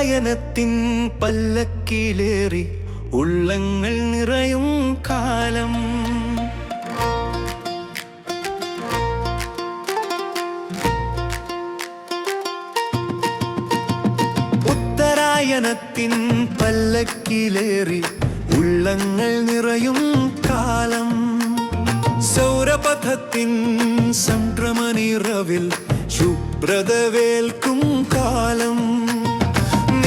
ഉത്തരായനത്തിൻ പല്ലക്കിലേറി ഉള്ളങ്ങൾ നിറയും കാലം. ഉത്തരായനത്തിൻ പല്ലക്കിലേറി ഉള്ളങ്ങൾ നിറയും കാലം. സൗരപഥത്തിൻ സംക്രമനിറവിൽ ശുഭ്രതവേൽക്കും കാലം.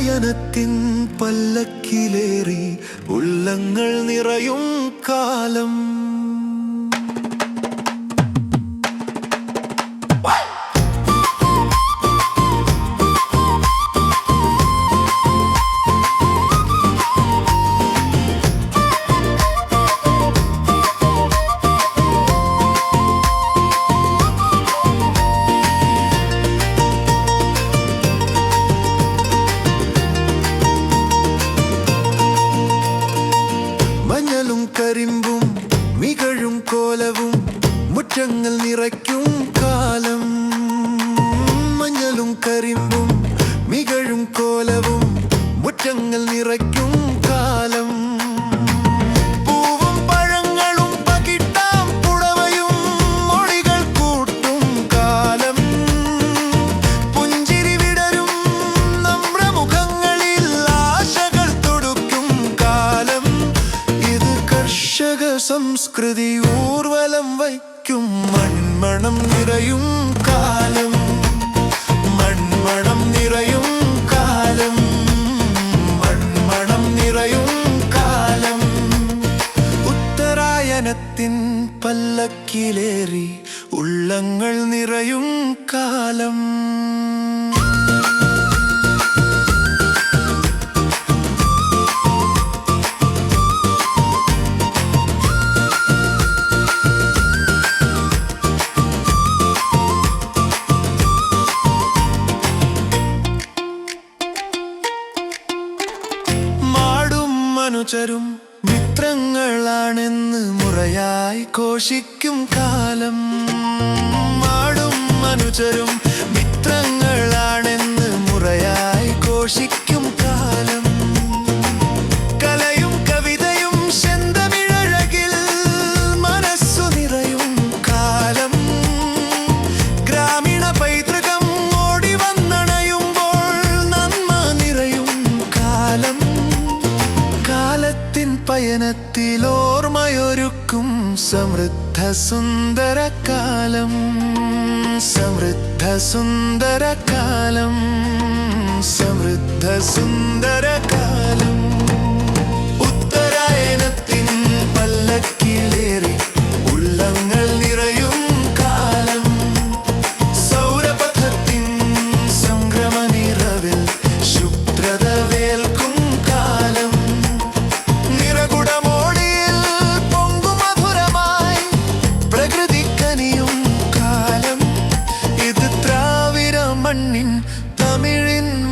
ഉത്തരായനത്തിൻ പല്ലക്കിലേറി ഉള്ളങ്ങൾ നിറയും കാലം. മഞ്ഞളും കരിമ്പും മികഴും കോലവും മുറ്റങ്ങൾ നിറയ്ക്കും കാലം. സംസ്കൃതി ഊർവലം വയ്ക്കും. മൺമണം നിറയും കാലം. മൺമണം നിറയും കാലം. മൺമണം നിറയും കാലം. ഉത്തരായനത്തിൻ പല്ലക്കിലേറി ഉള്ളങ്ങൾ നിറയും കാലം. അനുചരും മിത്രങ്ങളാണെന്ന് മുറയായി ഘോഷിക്കും കാലം. ആടും അനുചരും ഓർമ്മയൊരുക്കും സമൃദ്ധ സുന്ദര കാലം സമൃദ്ധ സുന്ദര കാലം സമൃദ്ധ സുന്ദര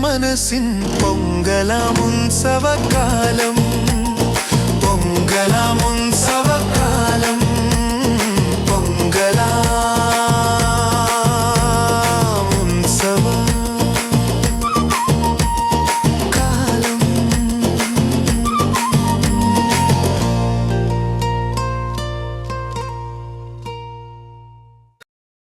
മനസ്സിൻ പൊങ്കലാമുൻസവ കാലം പൊങ്കലാമുൻസവ